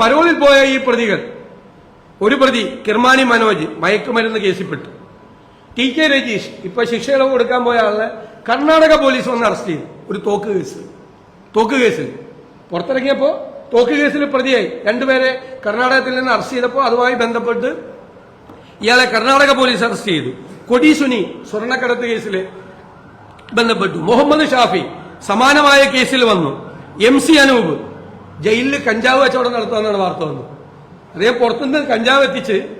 പരോളിൽ പോയ ഈ പ്രതികൾ ഒരു പ്രതി കിർമാനി മനോജ് മയക്കുമരുന്ന് കേസിൽപ്പെട്ടു. ടി കെ രജീഷ് ഇപ്പൊ ശിക്ഷ ഇളവ് കൊടുക്കാൻ പോയ ആളെ കർണാടക പോലീസ് വന്ന് അറസ്റ്റ് ചെയ്തു. ഒരു തോക്ക് കേസ്. തോക്ക് കേസിൽ. പുറത്തിറങ്ങിയപ്പോ തോക്ക് കേസിൽ പ്രതിയായി. രണ്ടുപേരെ കർണാടകത്തിൽ നിന്ന് അറസ്റ്റ് ചെയ്തപ്പോൾ അതുമായി ബന്ധപ്പെട്ട് ഇയാളെ കർണാടക പോലീസ് അറസ്റ്റ് ചെയ്തു. കൊടീസുനി സ്വർണക്കടത്ത് കേസിൽ ബന്ധപ്പെട്ടു. മുഹമ്മദ് ഷാഫി സമാനമായ കേസിൽ വന്നു. എം സി അനൂപ് ജയിലിൽ കഞ്ചാവ് കച്ചവടം നടത്തുമെന്നാണ് വാർത്ത വന്നത്. അദ്ദേഹം പുറത്തുനിന്ന് കഞ്ചാവ് എത്തിച്ച്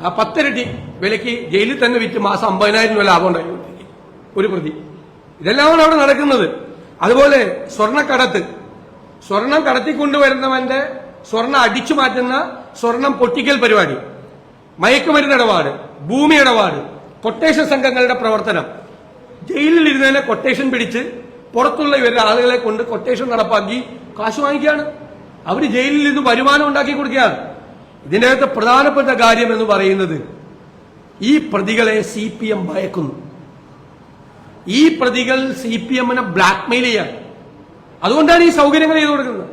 ആ പത്തിരട്ടി വിലയ്ക്ക് ജയിലിൽ തന്നെ വിറ്റ് മാസം അമ്പതിനായിരം രൂപ ലാഭം ഉണ്ടായി. ഒരു പ്രതി. ഇതെല്ലാമാണ് അവിടെ നടക്കുന്നത്. അതുപോലെ സ്വർണക്കടത്ത് സ്വർണം കടത്തിക്കൊണ്ടുവരുന്നവന്റെ സ്വർണം അടിച്ചു മാറ്റുന്ന സ്വർണം പൊട്ടിക്കൽ പരിപാടി. മയക്കുമരുന്ന് ഇടപാട് ഭൂമി ഇടപാട് കൊട്ടേഷൻ സംഘങ്ങളുടെ പ്രവർത്തനം. ജയിലിൽ ഇരുന്നതിനെ കൊട്ടേഷൻ പിടിച്ച് പുറത്തുള്ള ഇവരുടെ ആളുകളെ കൊണ്ട് കൊട്ടേഷൻ നടപ്പാക്കി കാശ് വാങ്ങിക്കുകയാണ്. അവർ ജയിലിൽ നിന്ന് വരുമാനം ഉണ്ടാക്കി കൊടുക്കുകയാണ്. ഇതിന്റെ അകത്ത് പ്രധാനപ്പെട്ട കാര്യം എന്ന് പറയുന്നത് ഈ പ്രതികളെ സി പി എം ഭയക്കുന്നു. ഈ പ്രതികൾ സി പി എമ്മിനെ ബ്ലാക്ക്മെയിൽ ചെയ്യാൻ അതുകൊണ്ടാണ് ഈ സൗകര്യങ്ങൾ ചെയ്തു കൊടുക്കുന്നത്.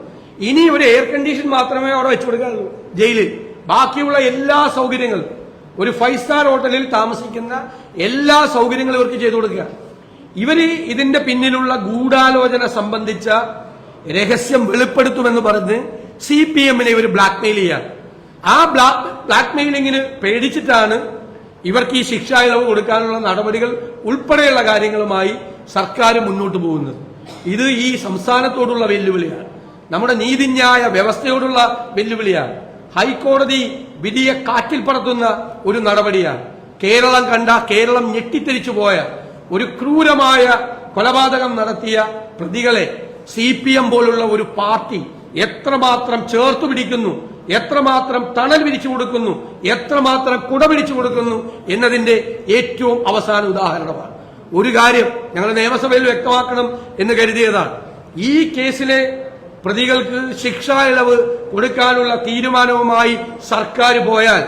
ഇനി ഒരു എയർ കണ്ടീഷൻ മാത്രമേ അവിടെ വെച്ചു കൊടുക്കാറുള്ളൂ ജയിലിൽ. ബാക്കിയുള്ള എല്ലാ സൗകര്യങ്ങളും. ഒരു ഫൈവ് സ്റ്റാർ ഹോട്ടലിൽ താമസിക്കുന്ന എല്ലാ സൗകര്യങ്ങളും ഇവർക്ക് ചെയ്തു കൊടുക്കുക ഇവർ ഇതിന്റെ പിന്നിലുള്ള ഗൂഢാലോചന സംബന്ധിച്ച രഹസ്യം വെളിപ്പെടുത്തുമെന്ന് പറഞ്ഞ് സി പി എമ്മിനെ ഇവർ ബ്ലാക്ക്മെയിൽ ചെയ്യാൻ ആ ബ്ലാക്ക് ബ്ലാക്ക്മെയിലിങ്ങിന് പേടിച്ചിട്ടാണ് ഇവർക്ക് ഈ ശിക്ഷ ഇളവ് കൊടുക്കാനുള്ള നടപടികൾ ഉൾപ്പെടെയുള്ള കാര്യങ്ങളുമായി സർക്കാർ മുന്നോട്ട് പോകുന്നത്. ഇത് ഈ സംസ്ഥാനത്തോടുള്ള വെല്ലുവിളിയാണ്. നമ്മുടെ നീതിന്യായ വ്യവസ്ഥയോടുള്ള വെല്ലുവിളിയാണ്. ഹൈക്കോടതി വിധിയെ കാറ്റിൽ പറത്തുന്ന ഒരു നടപടിയാണ്. കേരളം കണ്ട കേരളം ഞെട്ടിത്തിരിച്ചു പോയ ഒരു ക്രൂരമായ കൊലപാതകം നടത്തിയ പ്രതികളെ സി പി എം പോലുള്ള ഒരു പാർട്ടി എത്രമാത്രം ചേർത്തു പിടിക്കുന്നു എത്രമാത്രം തണൽ പിരിച്ചു കൊടുക്കുന്നു എത്രമാത്രം കുട പിരിച്ചു കൊടുക്കുന്നു എന്നതിന്റെ ഏറ്റവും അവസാന ഉദാഹരണമാണ്. ഒരു കാര്യം ഞങ്ങൾ നിയമസഭയിൽ വ്യക്തമാക്കണം എന്ന് കരുതിയതാണ്. ഈ കേസിലെ പ്രതികൾക്ക് ശിക്ഷാ ഇളവ് കൊടുക്കാനുള്ള തീരുമാനവുമായി സർക്കാർ പോയാൽ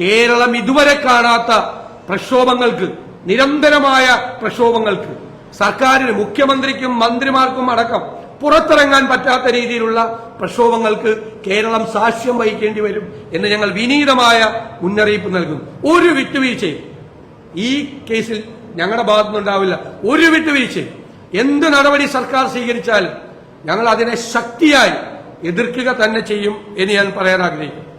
കേരളം ഇതുവരെ കാണാത്ത പ്രക്ഷോഭങ്ങൾക്ക് നിരന്തരമായ പ്രക്ഷോഭങ്ങൾക്ക് സർക്കാരിന് മുഖ്യമന്ത്രിക്കും മന്ത്രിമാർക്കും അടക്കം പുറത്തിറങ്ങാൻ പറ്റാത്ത രീതിയിലുള്ള പ്രക്ഷോഭങ്ങൾക്ക് കേരളം സാക്ഷ്യം വഹിക്കേണ്ടി വരും എന്ന് ഞങ്ങൾ വിനീതമായ മുന്നറിയിപ്പ് നൽകുന്നു ഒരു വിട്ടുവീഴ്ചയും ഈ കേസിൽ ഞങ്ങളുടെ ഭാഗത്തുനിന്നുണ്ടാവില്ല. ഒരു വിട്ടുവീഴ്ചയും. എന്ത് നടപടി സർക്കാർ സ്വീകരിച്ചാലും ഞങ്ങൾ അതിനെ ശക്തിയായി എതിർക്കുക തന്നെ ചെയ്യും എന്ന് ഞാൻ പറയാൻ ആഗ്രഹിക്കുന്നു.